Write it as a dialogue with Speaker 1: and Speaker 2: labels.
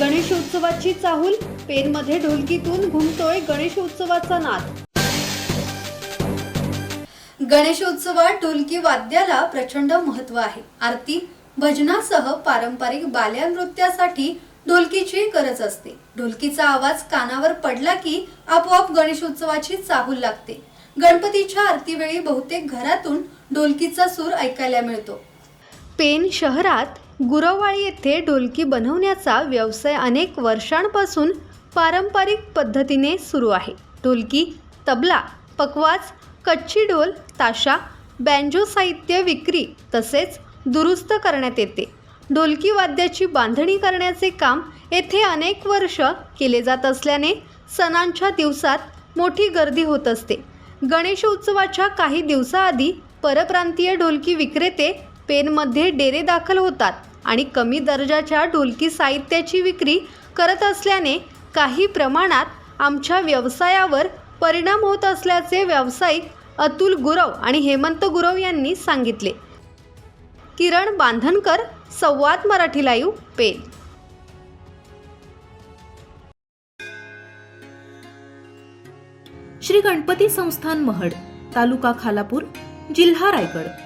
Speaker 1: गणेशोत्सवाची चाहूल पेनमध्ये ढोलकीतून घुमतोय गणेशोत्सवाचा नाद. गणेशोत्सवात ढोलकी वाद्याला प्रचंड महत्त्व आहे. आरती भजनासह पारंपरिक बाल्या नृत्यासाठी ढोलकीची गरज असते. ढोलकीचा आवाज कानावर पडला की आपोआप गणेशोत्सवाची चाहूल लागते. गणपतीच्या आरतीवेळी बहुतेक घरातून ढोलकीचा सूर ऐकायला मिळतो. पेन शहरात गुरववाळी येथे ढोलकी बनवण्याचा व्यवसाय अनेक वर्षांपासून पारंपरिक पद्धतीने सुरू आहे. ढोलकी तबला पकवाज कच्ची ढोल ताशा बँजो साहित्य विक्री तसेच दुरुस्त करण्यात येते. ढोलकी वाद्याची बांधणी करण्याचे काम येथे अनेक वर्ष केले जात असल्याने सणांच्या दिवसात मोठी गर्दी होत असते. गणेशोत्सवाच्या काही दिवसाआधी परप्रांतीय ढोलकी विक्रेते पेनमध्ये डेरे दाखल होतात. आणि कमी दर्जाच्या ढोलकी साहित्याची विक्री करत असल्याने काही प्रमाणात आमच्या व्यवसायावर परिणाम होत असल्याचे व्यावसायिक अतुल गुरव आणि हेमंत गुरव यांनी सांगितले. किरण बांधनकर संवाद मराठी लाईव्ह पेन
Speaker 2: श्री गणपती संस्थान महड तालुका खालापूर जिल्हा रायगड.